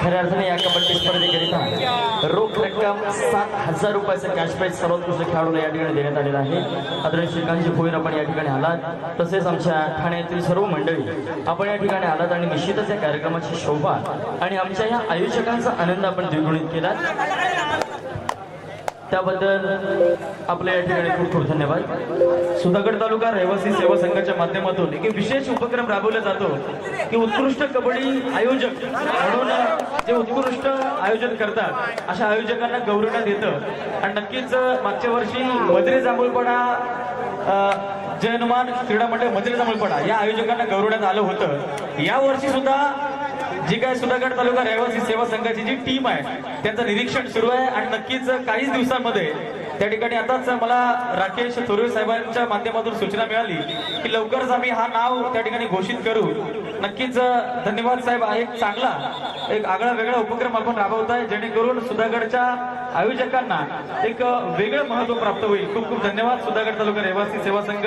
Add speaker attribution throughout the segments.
Speaker 1: खऱ्या अर्थाने या कबड्डी स्पर्धेकरिता रोख रक्कम सात हजार रुपयाचं कॅश प्राईज सर्वोत्कृष्ट खेळाडूला या ठिकाणी देण्यात आलेला आहे. आदरणीय श्रीकांतजी भोईर आपण या ठिकाणी आलात. तसेच आमच्या ठाण्यातील सर्व मंडळी आपण या ठिकाणी आलात आणि निश्चितच या कार्यक्रमाची शोभा आणि आमच्या या आयोजकांचा आनंद आपण द्विगुणित केला त्याबद्दल आपल्या या ठिकाणी खूप खूप धन्यवाद. सुधागड तालुका रहिवासी सेवा संघाच्या माध्यमातून एक विशेष उपक्रम राबवला जातो की उत्कृष्ट कबड्डी आयोजक म्हणून जे उत्कृष्ट आयोजन करतात अशा आयोजकांना गौरवण्यात येतं. आणि नक्कीच मागच्या वर्षी मद्रे जांभूळपणा जयनुमान क्रीडा मंडळ मद्रे जांभूळपणा या आयोजकांना गौरवण्यात आलं होतं. या वर्षी सुद्धा जी काय सुधागड तालुका रहिवासी सेवा संघाची जी टीम आहे त्यांचं निरीक्षण सुरू आहे आणि नक्कीच काहीच दिवसांमध्ये त्या ठिकाणी आताच मला राकेश थोरवे साहेबांच्या माध्यमातून सूचना मिळाली की लवकरच आम्ही हा नाव त्या ठिकाणी घोषित करू. नक्कीच धन्यवाद साहेब. हा एक चांगला एक आगळा वेगळा उपक्रम आपण राबवताय जेणेकरून सुधागडच्या आयोजकांना एक वेगळं महत्त्व प्राप्त होईल. खूप खूप धन्यवाद सुधागड तालुका रहिवासी सेवा संघ.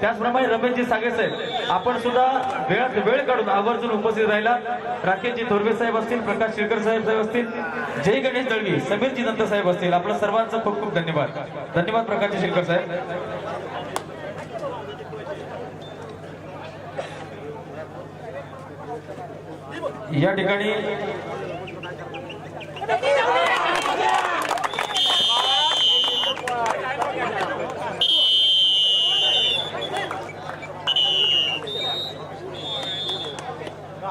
Speaker 1: त्याचप्रमाणे रमेशजी सागे साहेब आपण सुद्धा वेळात वेळ काढून आवर्जून उपस्थित राहिला. राकेशजी थोरवे साहेब असतील प्रकाश शिरकर साहेब साहेब असतील जय गणेश दळवी समीरजी दंत साहेब असतील. आपलं सर्वांचं खूप खूप धन्यवाद. धन्यवाद प्रकाश शिरकर साहेब. या ठिकाणी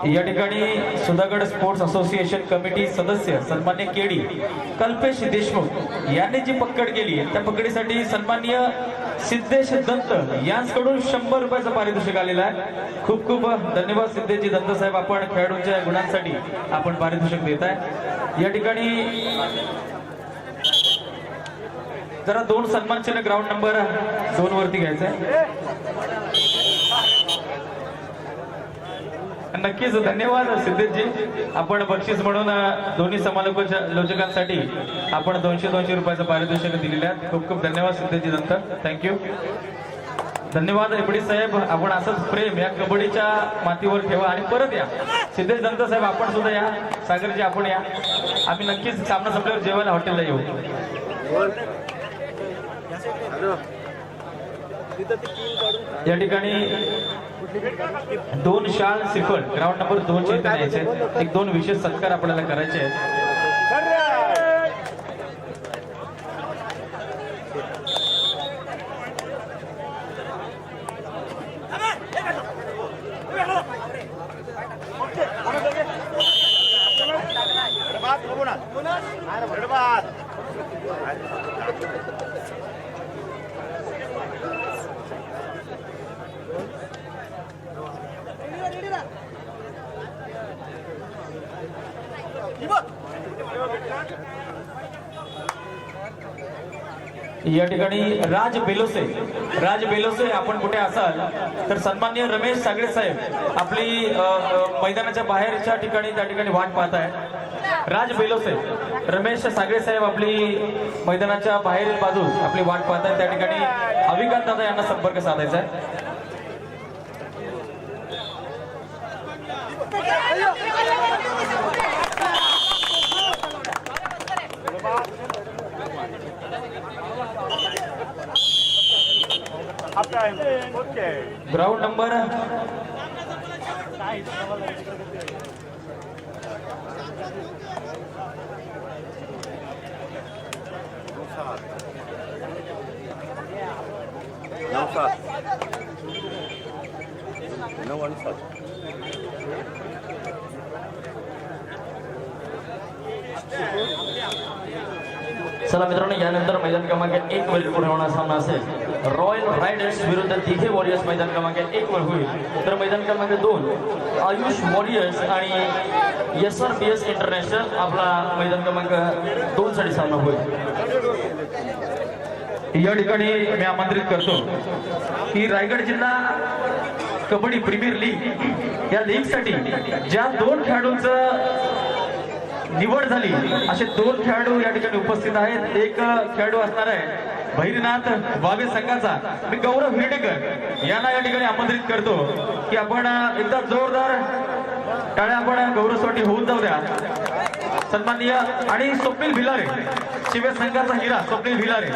Speaker 1: या ठिकाणी सुधागड स्पोर्ट्स असोसिएशन कमिटी सदस्य सन्मान्य केडी कल्पेश देशमुख यांनी जी पकड केली त्या पकडीसाठी सन्मान्य सिद्धेश दत्त यांकडून शंभर रुपयाचं पारितोषिक आलेलं आहे. खूप खूप धन्यवाद सिद्धेशजी दत्त साहेब आपण खेळाडूंच्या गुणांसाठी आपण पारितोषिक देत आहे. या ठिकाणी जरा दोन सन्मान ग्राउंड नंबर दोन वरती आहे नक्कीच धन्यवाद सिद्धेशजी. आपण बक्षीस म्हणून दोन्ही दोन्ही समालोचकांसाठी आपण दोनशे दोनशे रुपयाचं पारितोषिक दिलेलं आहे. खूप खूप धन्यवाद सिद्धेशजी नंतर. थँक्यू धन्यवाद एपडी साहेब. आपण असंच प्रेम या कबड्डीच्या मातीवर ठेवा आणि परत या. सिद्धेश दंत साहेब आपण सुद्धा या. सागरजी आपण या. आम्ही नक्कीच सामना संपल्यावर जेवायला हॉटेलला येऊ. या ठिकाणी दोन शाल सिफर. ग्राउंड नंबर दोन चे इथे न्यायचे एक दोन विशेष सत्कार आपल्याला करायचे आहेत. या ठिकाणी राज बेलोसे राज बेलोसे आपण कुठे असाल तर सन्मान्य रमेश सागरे साहेब आपली मैदानाच्या बाहेरच्या ठिकाणी त्या ठिकाणी वाट पाहत आहे राज बेलोसे रमेश सागरे साहेब आपली मैदानाच्या बाहेरील बाजूस आपली वाट पाहत आहे त्या ठिकाणी अविकांत दादा यांना संपर्क साधायचा आहे. Ground number?
Speaker 2: चला यानंतर मैदान क्रमांक एक वर पुढे होणार सामना असेल. रॉयल रायडर्स विरुद्ध तिघे वॉरियर्स मैदान क्रमांक एक वर होईल. तर मैदान क्रमांक दोन आयुष वॉरियर्स आणि S R P S international आपला मैदान क्रमांक दोन साठी सामना होईल.
Speaker 1: या ठिकाणी मी आमंत्रित करतो की रायगड जिल्हा कबड्डी प्रीमियर लीग या लीगसाठी ज्या दोन खेळाडूंचं निवड झाली. असे दोन खेळाडू या ठिकाणी उपस्थित आहेत. एक खेळाडू असणार आहे भैरीनाथ वावे संघाचा. मी गौरव हिरडेकर यांना या ठिकाणी आमंत्रित करतो की आपण एकदा जोरदार टाळ्या आपण गौरवसाठी होऊन जाऊ द्या. सन्माननीय आणि स्वप्नील भिलारे शिवे संघाचा हिरा स्वप्नील भिलारे.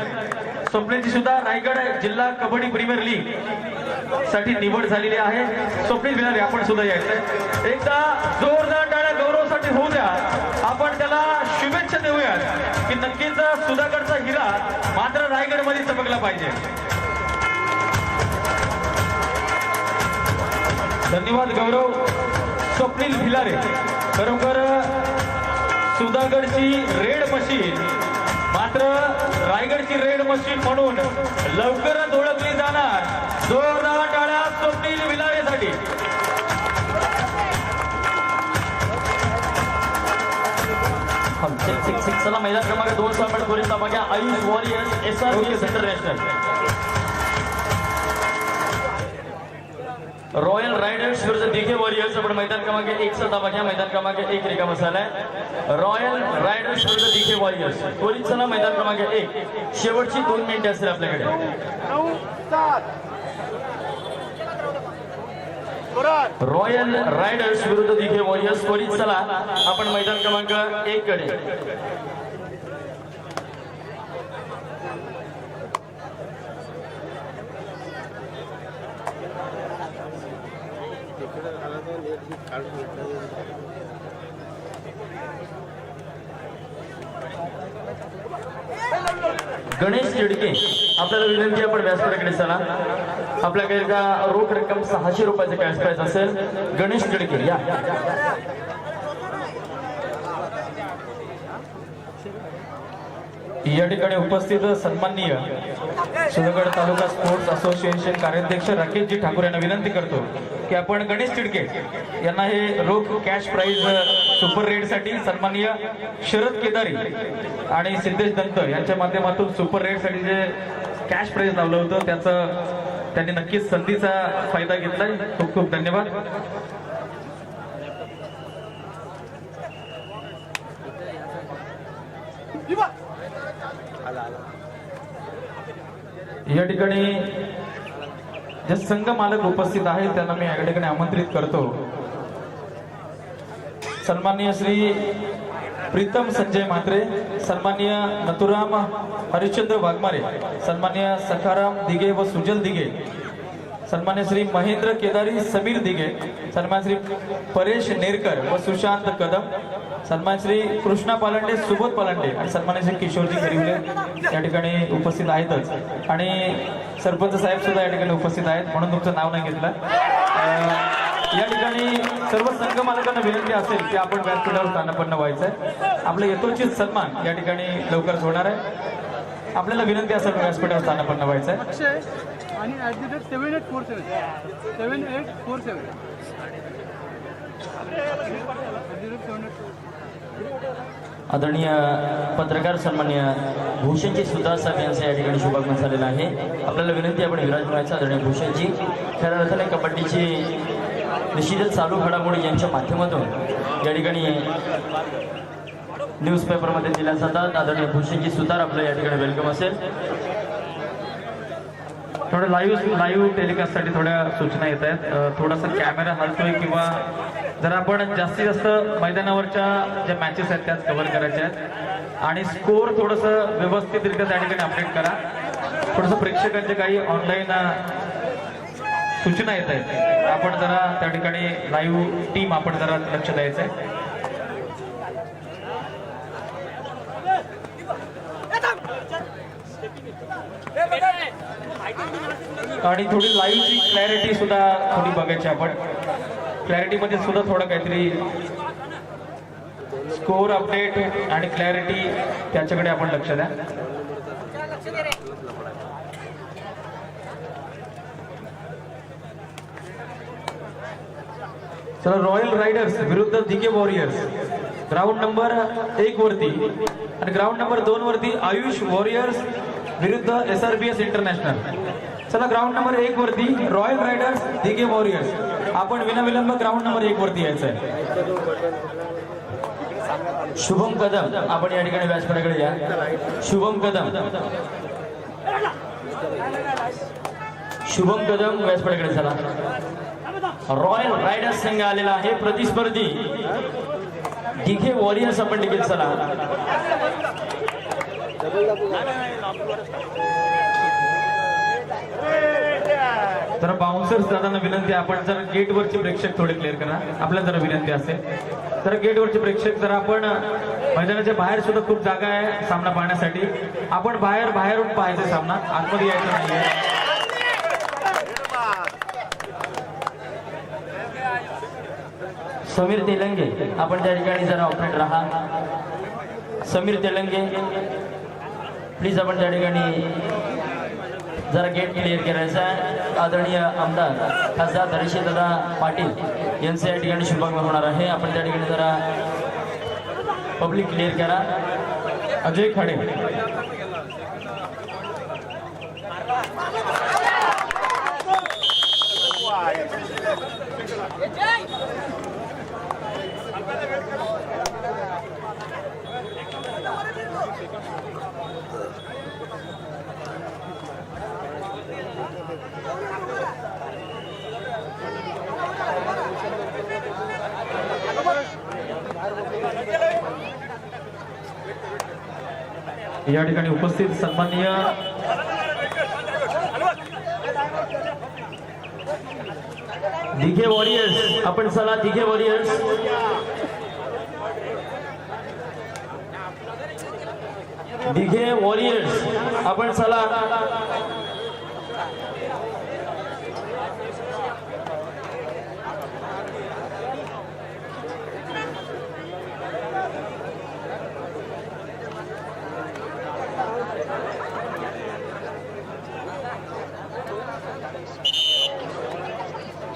Speaker 1: स्वप्नीलची सुद्धा रायगड जिल्हा कबड्डी प्रीमियर लीगसाठी निवड झालेली आहे. स्वप्नील भिलारे आपण सुद्धा यायचं एकदा जोरदार टाळ्या गौरवसाठी होऊ द्या. त्याला शुभेच्छा देऊयात की नक्कीच सुधागडचा हिरा मात्र रायगडमध्ये चमकला पाहिजे. धन्यवाद गौरव. स्वप्नील भिलारे. खरोखर सुधागडची रेड मशीन मात्र रायगडची रेड मशीन म्हणून लवकरच ओळखली जाणार. जोरदार
Speaker 2: सिक्स सिक्स. सिक्स मैदान क्रमांक दोन police Ayush warriors S R S international. Royal riders विरुद्ध दिघे वॉरियर्स आपण मैदान क्रमांक एक चा दाबा घ्या मैदान क्रमांक एक रिका बसायलाय रॉयल रायडर्स विरुद्ध दिघे वॉरियर्स. पोलीस चला मैदान क्रमांक एक. शेवटची दोन मिनिटे असेल आपल्याकडे. रॉयल रायडर्स विरुद्ध दिघे वॉरियर्स पोलीस चला. आपण मैदान क्रमांक एक कडे. गणेश चिडके आपल्याला विनंती आपण व्यासपीठाकडे चला. आपल्याकडे का रोख रक्कम सहाशे रुपयाचं कॅश प्राईज असेल गणेश चिडके या.
Speaker 1: या ठिकाणी उपस्थित सन्माननीय सुधागड तालुका स्पोर्ट्स असोसिएशन कार्याध्यक्ष राकेशजी ठाकूर यांना विनंती करतो की आपण गणेश तिडके यांना हे रोख कॅश प्राईज सुपर रेडसाठी सन्माननीय शरद केदारी आणि सिद्धेश दंत यांच्या माध्यमातून सुपर रेडसाठी जे कॅश प्राईज लावलं होतं त्याचं त्यांनी नक्कीच संधीचा फायदा घेतलाय. खूप खूप धन्यवाद. या ठिकाणी जे संघ मालक उपस्थित आहेत त्यांना मी या ठिकाणी आमंत्रित करतो. सन्माननीय श्री प्रीतम संजय म्हात्रे सन्माननीय नथुराम हरिश्चंद्र वाघमारे सन्माननीय सखाराम दिघे व सुजल दिघे सन्मान्य श्री महेंद्र केदारी समीर दिघे सन्मान श्री परेश नेरकर व सुशांत कदम सन्मान श्री कृष्णा पालंडे सुबोध पालंडे आणि सन्मान्य श्री किशोरजी गरिवले या ठिकाणी उपस्थित आहेतच. आणि सरपंच साहेब सुद्धा या ठिकाणी उपस्थित आहेत म्हणून तुमचं नाव नाही घेतलं. या ठिकाणी सर्व संघ मालकांना विनंती असेल की आपण व्यासपीठावर स्थानापन्न व्हायचं आहे आपलं यथोचित सन्मान या ठिकाणी लवकरच होणार आहे. आपल्याला विनंती असेल व्यासपीठावर स्थानापन्न व्हायचं आहे
Speaker 3: आणि at the rate seven eight four seven seven eight four seven at the rate seven eight
Speaker 2: आदरणीय पत्रकार सन्मान्य भूषणजी सुधार साहेब यांचं या ठिकाणी शुभागमन झालेलं आहे. आपल्याला विनंती आपण आपण विराजमानाचं आदरणीय भूषणजी खऱ्या अर्थाने कबड्डीची निश्चितच चालू घडामोडी यांच्या माध्यमातून या ठिकाणी न्यूजपेपरमध्ये दिल्या जातात. आदरणीय भूषणजी सुतार आपलं या ठिकाणी वेलकम असेल.
Speaker 1: थोडं लाईव्ह लाईव्ह टेलिकास्टसाठी थोड्या सूचना येत आहेत. थोडासा कॅमेरा हलतोय किंवा जर आपण जास्तीत जास्त मैदानावरच्या ज्या मॅचेस आहेत त्याच कव्हर करायच्या आहेत. आणि स्कोअर थोडंसं व्यवस्थितरित्या त्या ठिकाणी अपडेट करा. थोडंसं प्रेक्षकांचे काही ऑनलाईन सूचना येत आहेत. आपण जरा त्या ठिकाणी लाईव्ह टीम आपण जरा लक्ष द्यायचं आहे आणि थोडी लाईव्हची क्लॅरिटी सुद्धा थोडी बघायची आपण. क्लॅरिटीमध्ये सुद्धा थोडं काहीतरी स्कोर अपडेट आणि क्लॅरिटी त्याच्याकडे आपण लक्ष द्या. चला रॉयल रायडर्स विरुद्ध दिगे वॉरियर्स ग्राउंड नंबर एक वरती. आणि ग्राउंड नंबर दोन वरती आयुष वॉरियर्स विरुद्ध S R B S international चला ग्राउंड नंबर एक वरती रॉयल रायडर्स दिगे वॉरियर्स आपण विनाविलंब ग्राउंड नंबर एक वरती यायचं आहे शुभम कदम आपण या ठिकाणी व्यासपीठाकडे या शुभम कदम. शुभम कदम व्यासपीठाकडे चला. रॉयल रायडर्स संघ आलेला आहे प्रतिस्पर्धी. दिघे वॉरियर्स आपण देखील चला. तर बाउन्सर्स दादांना विनंती आपण जर गेटवरचे प्रेक्षक थोडे क्लिअर करा. आपल्याला जरा विनंती असेल. तर गेटवरचे प्रेक्षक जर आपण मैदानाच्या बाहेर सुद्धा खूप जागा आहे सामना पाहण्यासाठी. आपण बाहेर बाहेरून पाहायचं सामना. आतमध्ये यायचं नाहीये. समीर तेलंगे आपण त्या ठिकाणी जरा ऑपरेट राहा. समीर तेलंगे प्लीज आपण त्या ठिकाणी जरा गेट क्लिअर करायचा आहे. आदरणीय आमदार खासदार दादा पाटील यांचं या ठिकाणी शुभागमन होणार आहे. आपण त्या ठिकाणी जरा पब्लिक क्लिअर करा. अजय खाडे. या ठिकाणी उपस्थित सन्माननीय दिघे वॉरियर्स आपण चला दिघे वॉरियर्स दिघे वॉरियर्स आपण चला.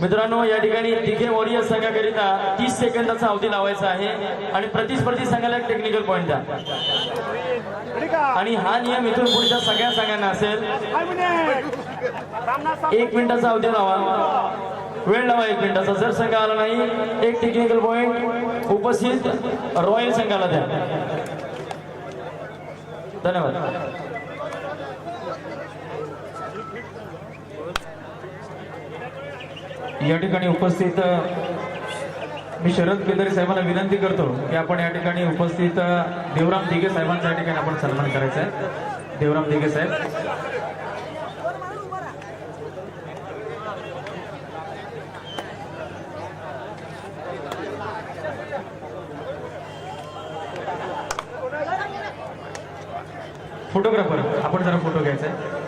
Speaker 1: मित्रांनो या ठिकाणी दिघे वॉरियर्स संघाकरिता तीस सेकंदाचा अवधी लावायचा आहे आणि प्रतिस्पर्धी संघाला एक टेक्निकल पॉईंट द्या. आणि हा नियम इथून पुढच्या सगळ्या संघांना असेल. एक मिनिटाचा अवधी लावा. वेळ लावा एक मिनिटाचा. जर संघ आला नाही एक टेक्निकल पॉईंट उपस्थित रॉयल संघाला द्या. धन्यवाद. या ठिकाणी उपस्थित मी शरद केदारी साहेबांना विनंती करतो की आपण या ठिकाणी उपस्थित देवराम दिघे साहेबांचा या ठिकाणी आपण सन्मान करायचा आहे. देवराम दिघे साहेब. फोटोग्राफर आपण जरा फोटो घ्यायचा आहे.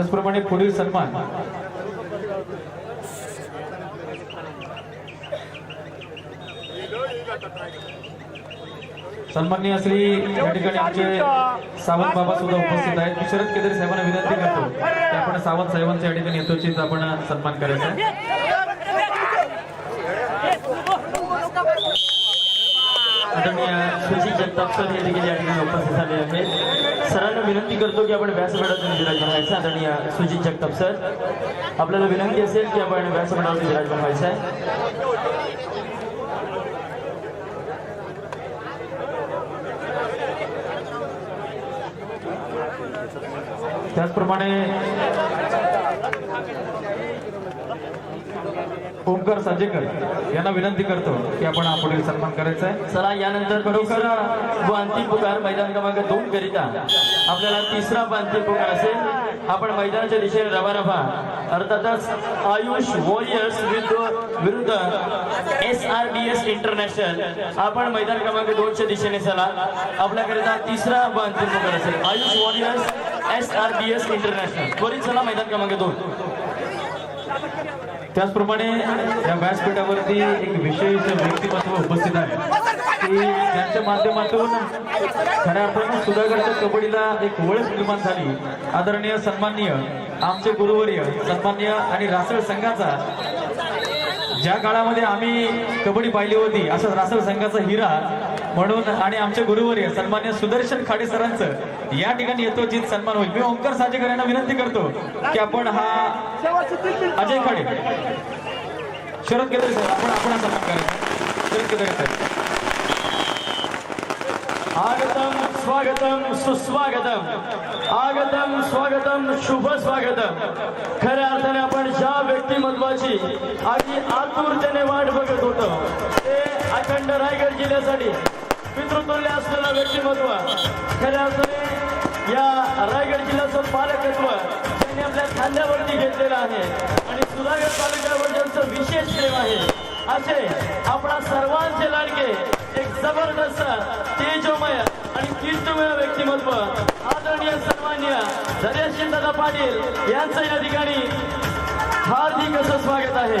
Speaker 1: त्याचप्रमाणे पुढील सन्मान. सन्माननीय श्री या ठिकाणी आमचे सावंत बाबा सुद्धा उपस्थित आहेत. मी शरद केदारे साहेबांना विनंती करतो की आपण सावंत साहेबांच्या या ठिकाणी यथोचित आपण सन्मान करायचा आदरणीय सुशील जगताप सर हे देखील या ठिकाणी उपस्थित झाले आहेत. सरांना विनंती करतो की आपण व्यासपीठातून विराजमान व्हायचं आदरणीय सुजित जगताप सर. आपल्याला विनंती असेल की आपण व्यासपीठावरून विराजमान व्हायचं आहे. त्याचप्रमाणे ओमकार संजेकर यांना विनंती करतो की आपण हा पुढील सन्मान करायचा आहे. चला यानंतर खरोखर व अंतिम पुकार मैदान क्रमांक दोन करिता आपल्याला तिसरा अंतिम पुकार असेल.
Speaker 2: आपण मैदानाच्या दिशेने व्हा अर्थातच आयुष वॉरियर्स विरुद्ध विरुद्ध S R D S international. आपण मैदान क्रमांक दोनच्या दिशेने चला. आपल्याकरिता तिसरा व अंतिम मुकाल असेल. Ayush warriors S R D S international. त्वरित चला मैदान क्रमांक दोन.
Speaker 1: त्याचप्रमाणे या व्यासपीठावरती एक विशेष व्यक्तिमत्व उपस्थित आहे. की त्यांच्या माध्यमातून खऱ्या अर्थानं सुधागडच्या कबड्डीला एक ओळख निर्माण झाली. आदरणीय सन्माननीय आमचे गुरुवर्य सन्माननीय आणि रासळ संघाचा ज्या काळामध्ये आम्ही कबड्डी पाहिली होती असं रासर संघाचा हिरा म्हणून आणि आमचे गुरुवर्य सन्मान्य सुदर्शन खाडे सरांचं या ठिकाणी येतो जित सन्मान होईल. मी ओंकार साजेकर यांना विनंती करतो की आपण हा अजय खाडे शरद केदारे सर आपण आपण सन्मान करायचा. शरद केदारे सर
Speaker 2: आगतम स्वागतम सुस्वागतम। आगतम स्वागतम शुभ स्वागतम खऱ्या अर्थाने आपण ज्या व्यक्तिमत्वाची आणि आतुरतेने वाट बघत होतो ते अखंड रायगड जिल्ह्यासाठी पितृतुल्य असलेलं व्यक्तिमत्व खऱ्या अर्थाने या रायगड जिल्ह्याचं पालकत्व त्यांनी आपल्या खांद्यावरती घेतलेलं आहे आणि सुधागड तालुक्यावर त्यांचं विशेष प्रेम आहे असे आपणा सर्वांचे लाडके जबरदस्त तेजोमय आणि कीर्तमय व्यक्तिमत्व आदरणीय सन्मान्य धैर्यशील दादा पाटील यांचं या ठिकाणी हार्दिक असं स्वागत आहे.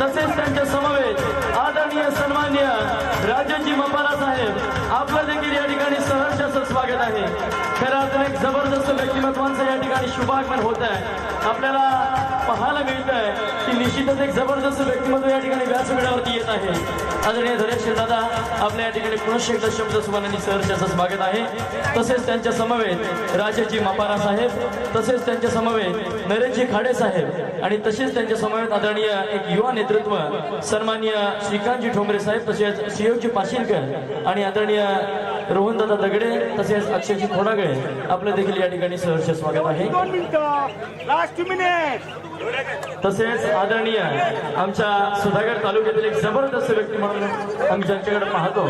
Speaker 2: तसेच त्यांच्या समवेत आदरणीय सन्मान्य राजजी मपाला साहेब आपलं देखील या ठिकाणी सहर्ष असं स्वागत आहे. खरं तर एक जबरदस्त व्यक्तिमत्वांचं या ठिकाणी शुभागमन होत आहे. आपल्याला पाहायला मिळत आहे की निश्चितच एक जबरदस्त व्यक्तिमत्व या ठिकाणी व्यासपीठावरती येत आहे. आदरणीय धैर्यशील दादा आपल्या या ठिकाणी पुनश्च एकदा शब्द सुमानांनी सहर्ष स्वागत आहे. तसेच त्यांच्या समवेत राजेजी मापारा साहेब तसेच त्यांच्या समवेत नरेशजी खाडे साहेब आणि तसेच त्यांच्या समवेत आदरणीय एक युवा नेतृत्व सन्माननीय श्रीकांतजी ठोंबरे साहेब तसेच शिवजी पाशिलकर आणि आदरणीय रोहनदादा दगडे तसेच अक्षयजी खोडागळे आपलं देखील या ठिकाणी सहर्ष स्वागत आहे. तसेच आदरणीय आमच्या सुधागड तालुक्यातील एक जबरदस्त व्यक्ती म्हणून आम्ही ज्यांच्याकडे पाहतो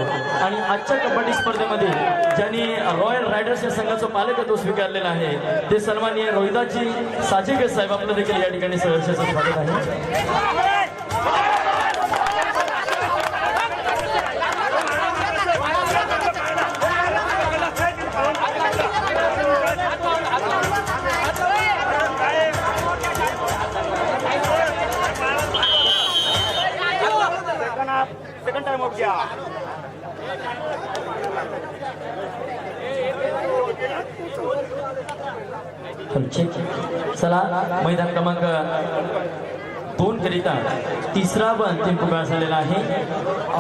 Speaker 2: आणि आजच्या कबड्डी स्पर्धेमध्ये ज्यांनी रॉयल रायडर्स या संघाचं पालकत्व स्वीकारलेलं आहे ते सन्माननीय रोहिदासजी साजेकर साहेब आपलं देखील या ठिकाणी सहर्षाचं स्वागत आहे.
Speaker 3: गया
Speaker 2: चला मैदान क्रमांक दोन करिता तिसरा व अंतिम पुकार झालेला आहे.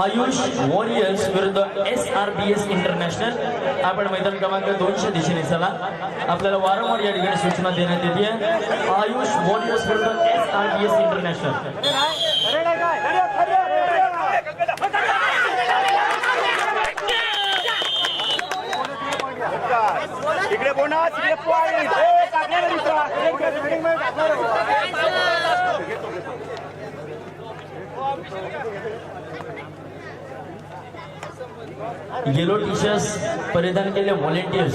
Speaker 2: आयुष वॉरियर्स विरुद्ध S R B S international आपण मैदान क्रमांक दोनच्या दिशेने चला. आपल्याला वारंवार या ठिकाणी सूचना देण्यात येते. आयुष वॉरियर्स विरुद्ध S R B S international
Speaker 3: bonus इकडे पॉईंट टाकणार दुसरा रेडिंगमध्ये टाकणार
Speaker 2: येलो टी शर्ट परिधान केले व्हॉलेंटियर्स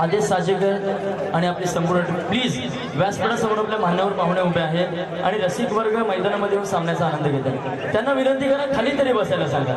Speaker 2: आदेश साजेकर आणि आपले संपूर्ण प्लीज व्यासपीठासमोर आपल्या मान्यवर पाहुणे उभे आहेत आणि रसिक वर्ग मैदानामध्ये येऊन सामन्याचा आनंद घेत आहे त्यांना विनंती करा खाली तरी बसायला सांगा.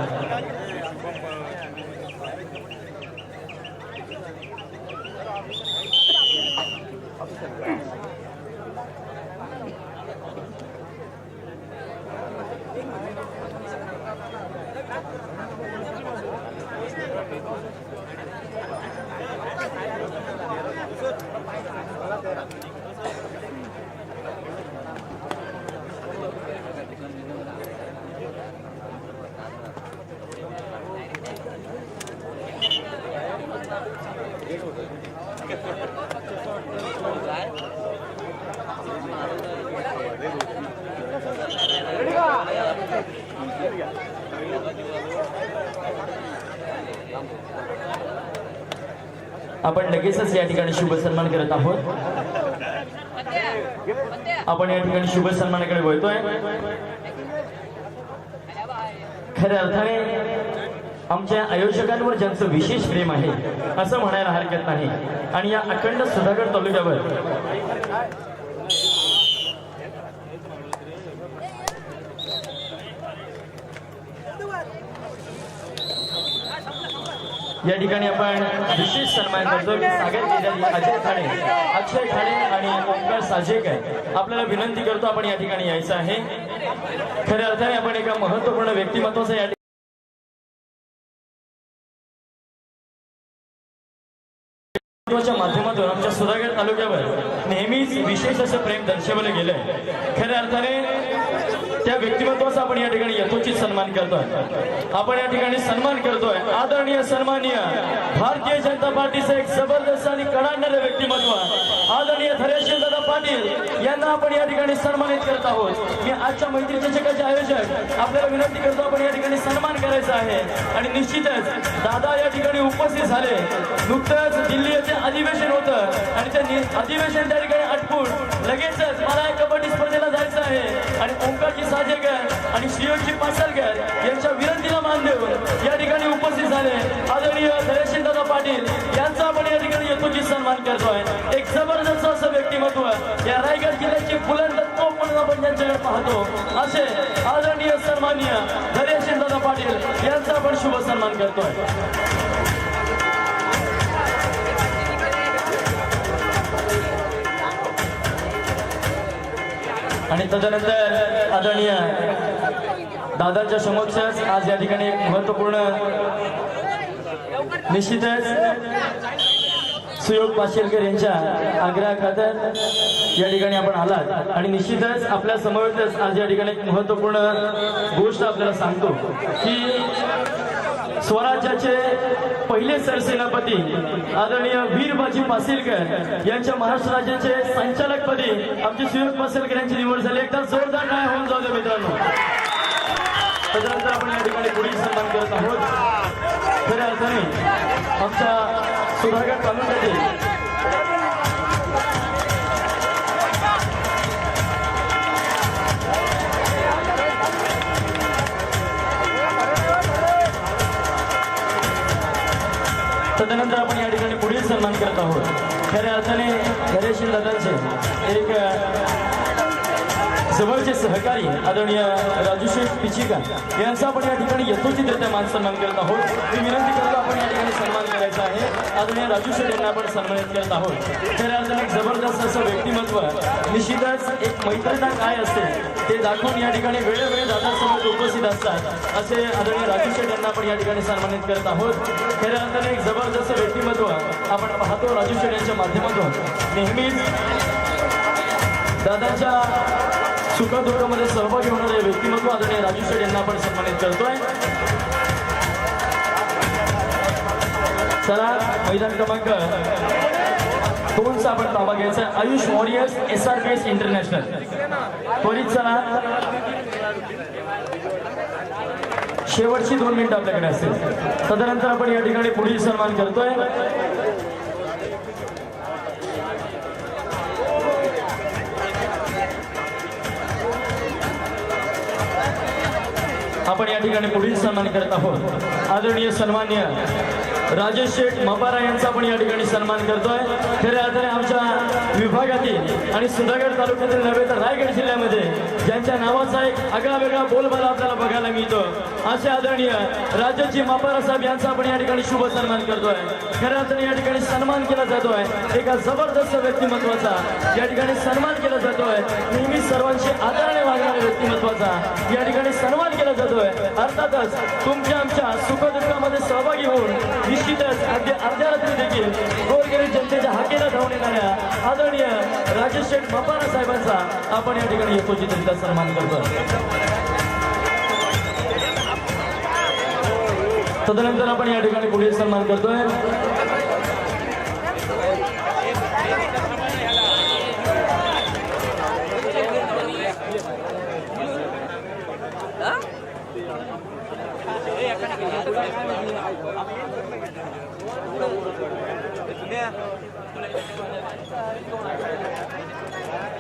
Speaker 2: आपण लगेचच या ठिकाणी शुभ सन्मान करत आहोत. आपण या ठिकाणी शुभ सन्मानाकडे वळतोय. खऱ्या अर्थाने आमच्या आयोजकांवर ज्यांचं विशेष प्रेम आहे असं म्हणायला हरकत नाही. आणि या अखंड सुधागड तालुक्यावर या ठिकाणी आपण विशेष सन्मान करतो की सागर केलेली अजय ठाणे अक्षय ठाणे आणि ओंकार साजेकर आपल्याला विनंती करतो आपण या ठिकाणी यायचं आहे. खऱ्या अर्थाने आपण एका महत्त्वपूर्ण व्यक्तिमत्वाचं या माध्यमातून आमच्या सुधागड तालुक्यावर नेहमीच विशेष असं प्रेम दर्शवलं गेलंय. खऱ्या अर्थाने त्या व्यक्तिमत्वाचा आपण या ठिकाणी यथोचित सन्मान करतोय. आपण या ठिकाणी सन्मान करतोय. आदरणीय सन्माननीय भारतीय जनता पार्टीचं एक जबरदस्त आणि कडाडणारे व्यक्तिमत्व आदरणीय धरेशील दादा पाटील यांना आपण या ठिकाणी सन्मानित करत आहोत. मी आजच्या मैत्री चषकाचे आयोजक आपल्याला विनंती करतो आपण या ठिकाणी सन्मान करायचा आहे. आणि निश्चितच दादा या ठिकाणी उपस्थित झाले. नुकतंच दिल्ली येथे अधिवेशन होतं. आणि ते अधिवेशन त्या ठिकाणी आटपून लगेचच मला या कबड्डी स्पर्धेला आहे. आणि ओंकारजी साजेकर आणि श्रीयोजी पासलकर यांच्या विनंतीला मान देऊन या ठिकाणी उपस्थित झाले. आदरणीय धैर्यशील दादा पाटील यांचा आपण या ठिकाणी यथोचित सन्मान करतोय. एक जबरदस्त असं व्यक्तिमत्व या रायगड जिल्ह्याची बुलंद तोप आपण यांच्याकडे पाहतो असे आदरणीय सन्माननीय धैर्यशील दादा पाटील यांचा आपण शुभ सन्मान करतोय. आणि तदनंतर आदरणीय दादाच्या समक्षच आज या ठिकाणी एक महत्त्वपूर्ण निश्चितच सुयोग पाशेलकर यांच्या आग्रहाखातर या ठिकाणी आपण आलात. आणि निश्चितच आपल्या समवेतच आज या ठिकाणी एक महत्त्वपूर्ण गोष्ट आपल्याला सांगतो की स्वराज्याचे पहिले सरसेनापती आदरणीय वीरबाजी पासिलकर यांच्या महाराष्ट्र राज्याचे संचालकपदी आमचे सुयोग पासीलकर यांची निवड झाली. एकदा जोरदार नाही होऊन जाऊ दे मित्रांनो. त्याच्यानंतर आपण या ठिकाणी पुढील सन्मान करत आहोत खऱ्या अर्थाने आमच्या सुधागड तालुक्यातील तदनंतर आपण या ठिकाणी पुढील सन्मान करत आहोत. खऱ्या अर्थाने धैर्यशील दादांचे एक जवळचे सहकारी आदरणीय राजूशेठ पिचिका यांचा आपण या ठिकाणी यथोचितरित्या मान सन्मान करत आहोत. मी विनंती करतो आपण या ठिकाणी सन्मान करायचा आहे. आदरणीय राजू शेठ यांना आपण सन्मानित करत आहोत. खऱ्या अर्थाने एक जबरदस्त असं व्यक्तिमत्व निश्चितच एक मैत्रिता काय असते ते दाखवून या ठिकाणी वेळोवेळी दादासमोर उपस्थित असतात. असे आदरणीय राजू शेठ यांना आपण या ठिकाणी सन्मानित करत आहोत. खऱ्या अर्थाने एक जबरदस्त व्यक्तिमत्व आपण पाहतो राजू शेठ यांच्या माध्यमातून. नेहमीच दादाच्या सुखदुःखामध्ये सहभागी होणारे व्यक्तिमत्व आदरणीय राजू शेठ यांना आपण सन्मानित करतोय. चला मैदान क्रमांक दोनचा आपण ताबा घ्यायचा आहे. Ayush warriors S R P S international त्वरित चला. शेवटची दोन मिनिटं आपल्याकडे असतील. तदनंतर आपण या ठिकाणी पुढील सन्मान करतोय. आपण या ठिकाणी पुढील सन्मान करत आहोत. आदरणीय सन्मान्य राजेश शेठ मपारा यांचा आपण या ठिकाणी सन्मान करतोय. खऱ्या अर्थाने आमच्या विभागातील आणि सुधागड तालुक्यातील नव्हे तर रायगड जिल्ह्यामध्ये ज्यांच्या नावाचा एक आगळा वेगळा बोलबाला आपल्याला बघायला मिळतो. असे आदरणीय राज्याची मापारा साहेब यांचा आपण या ठिकाणी शुभ सन्मान करतोय. खऱ्या अर्थाने या ठिकाणी सन्मान केला जातोय. एका जबरदस्त व्यक्तिमत्वाचा. या ठिकाणी सन्मान केला जातोय. नेहमी सर्वांशी आदराने वागणाऱ्या व्यक्तिमत्वाचा. या ठिकाणी सन्मान केला जातोय. अर्थातच तुमच्या आमच्या सुखदुःखामध्ये सहभागी होऊन निश्चितच अगदी अर्ध्या रात्री देखील गोरगरीब जनतेच्या हाकेला धावून येणाऱ्या आदरणीय राजेश शेठ मपारा साहेबांचा आपण या ठिकाणी यथोचितरित्या सन्मान करतो तदनंतर आपण या ठिकाणी पुढील सन्मान करतोय.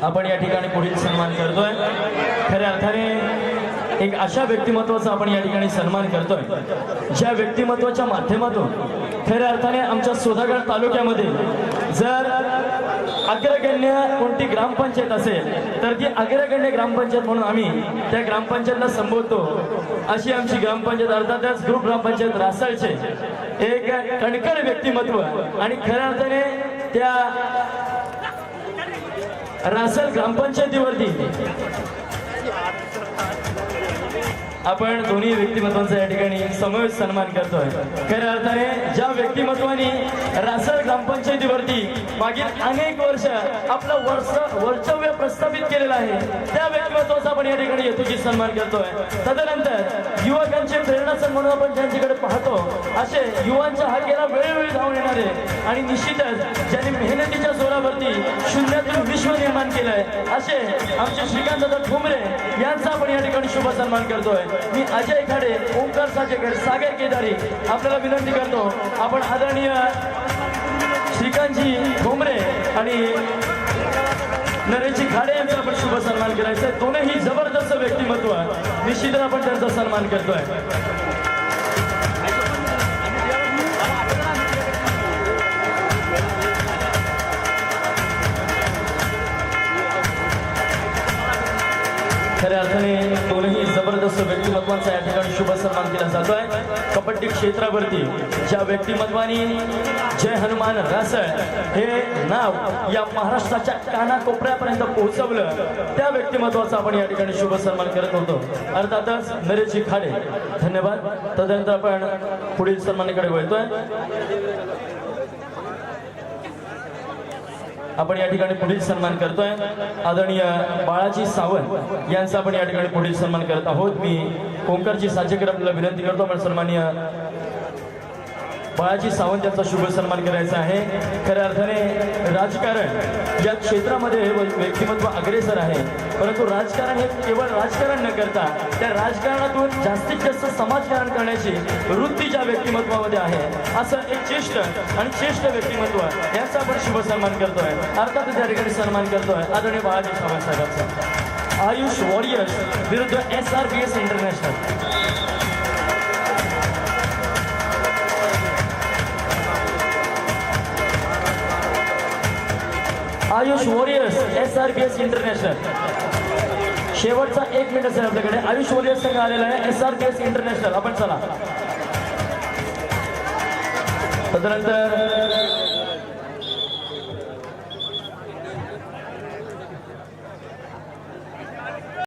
Speaker 2: आपण या ठिकाणी पुढील सन्मान करतोय. खऱ्या अर्थाने एक अशा व्यक्तिमत्वाचा आपण या ठिकाणी सन्मान करतोय ज्या व्यक्तिमत्वाच्या माध्यमातून खऱ्या अर्थाने आमच्या सोदागड तालुक्यामध्ये जर अग्रगण्य कोणती ग्रामपंचायत असेल तर ती अग्रगण्य ग्रामपंचायत म्हणून आम्ही त्या ग्रामपंचायतला संबोधतो. अशी आमची ग्रामपंचायत अर्थातच ग्रुप ग्रामपंचायत रासळचे. एक कणकण व्यक्तिमत्व. आणि खऱ्या अर्थाने त्या रासल ग्रामपंचायतीवरती आपण दोन्ही व्यक्तिमत्वांचा या ठिकाणी समवेत सन्मान करतोय. खऱ्या अर्थाने ज्या व्यक्तिमत्वाने रासळ ग्रामपंचायतीवरती मागील अनेक वर्ष आपलं वर्ष वर्चव्य प्रस्थापित केलेलं आहे त्या व्यक्तिमत्वाचा आपण या ठिकाणी यथोचित सन्मान करतोय. तदनंतर युवकांचे प्रेरणासन म्हणून आपण ज्यांच्याकडे पाहतो असे युवांच्या हाकेला वेळोवेळी धावून येणारे आणि निश्चितच ज्यांनी मेहनतीच्या जोरावरती शून्यातून विश्व निर्माण केलंय असे आमचे श्रीकांत दादा ठोंबरे यांचा आपण या ठिकाणी शुभ सन्मान करतोय. मी अजय खाडे ओंकार साजेकर सागर केदारी आपल्याला विनंती करतो आपण आदरणीय श्रीकांतजी ठोंबरे आणि नरेशजी खाडे यांचा आपण शुभ सन्मान करायचा आहे दोनही जबरदस्त व्यक्तिमत्व निश्चितच आपण त्यांचा सन्मान करतोय. खऱ्या अर्थाने दोनही जबरदस्त व्यक्तिमत्वांचा या ठिकाणी शुभ सन्मान केला आहे कबड्डी क्षेत्रावरती ज्या व्यक्तिमत्वानी जय हनुमान रासळ हे नाव या महाराष्ट्राच्या कानाकोपऱ्यापर्यंत पोहोचवलं त्या व्यक्तिमत्वाचा आपण या ठिकाणी शुभ सन्मान करत होतो. अर्थातच नरेशजी खाडे धन्यवाद. तदनंतर आपण पुढील सन्मानाकडे वळतोय. आपण या ठिकाणी पुढील सन्मान करतोय. आदरणीय बाळाजी सावंत यांचा आपण या ठिकाणी पुढील सन्मान करत आहोत. मी ओंकरची साचेकर आपल्याला विनंती करतो. आपण सन्माननीय बाळाजी सावंत यांचा शुभ सन्मान करायचा आहे. खऱ्या अर्थाने राजकारण या क्षेत्रामध्ये व्यक्तिमत्व अग्रेसर आहे. परंतु राजकारण हे केवळ राजकारण न करता त्या राजकारणातून जास्तीत जास्त समाजकारण करण्याची वृत्ती ज्या व्यक्तिमत्वामध्ये आहे असं एक ज्येष्ठ आणि श्रेष्ठ व्यक्तिमत्व याचा आपण शुभ सन्मान करतोय. अर्थात त्या ठिकाणी सन्मान करतोय आदरणीय बाळाजी सावंत साहेबांचा. आयुष वॉरियर्स विरुद्ध S R B S international Ayush warriors S R B S international शेवटचा एक मिनिट असेल आपल्याकडे. आयुष वॉरियर्स संघ आलेला आहे. S R B S international आपण चला. तदनंतर